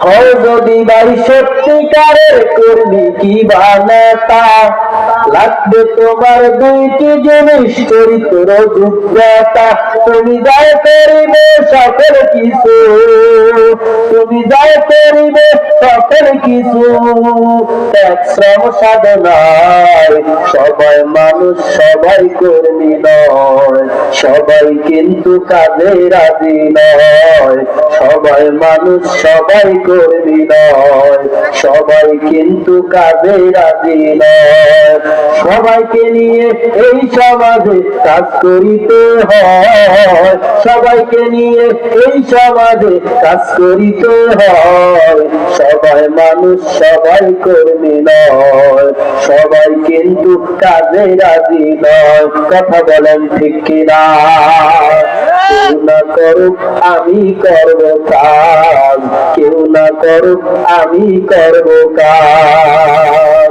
হয় যদি ভাই সত্যিকারের কর্মী কি বানাতা লাগবে তোমার দুইটি জিনিস, চরিত্র যোগ্যতা তুমি যাই করিবে, সকল কিছু। তুমি যাই করিবে, সকল কিছু। এক শ্রম, সাধনায় সবাই মানুষ, সবাই কর্মী নয়। সবাই কিন্তু কাজে রাজি নয়। সবাই মানুষ, সবাই কর্মী নয়। সবাই কিন্তু কাজে রাজি নয়। সবাইকে নিয়ে এই সমাজে কাজ করিতে হয়। সবাইকে নিয়ে এই সমাজে কাজ করিতে হয়। সবাই মানুষ, সবাই কর্মী নয়। সবাই কিন্তু কাজে রাজি নয়। কথা বলেন ঠিক কিনা? করুক, আমি করব কাজ কেউ না করুক আমি করব কাজ।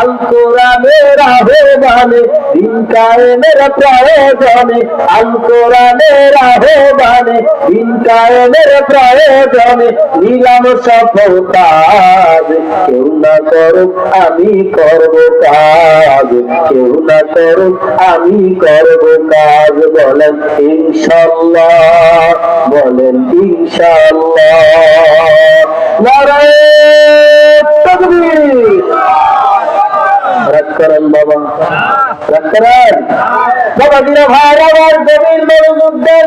আল কোরআনের আহ্বানে, দিন কায়েমের প্রয়োজনে আল কোরআনের আহ্বানে, দিন কায়েমের প্রয়োজনে, নিলাম সফল কেউ না করুক, আমি করব কাজ। কেউ না করুক, আমি করব কাজ। বলেন, ইনশাল্লাহ। বলেন, ইনশাল্লাহ। রাগ করেন বাবা। রাগ করেন। বাবা দিনা ভাই আমার দেন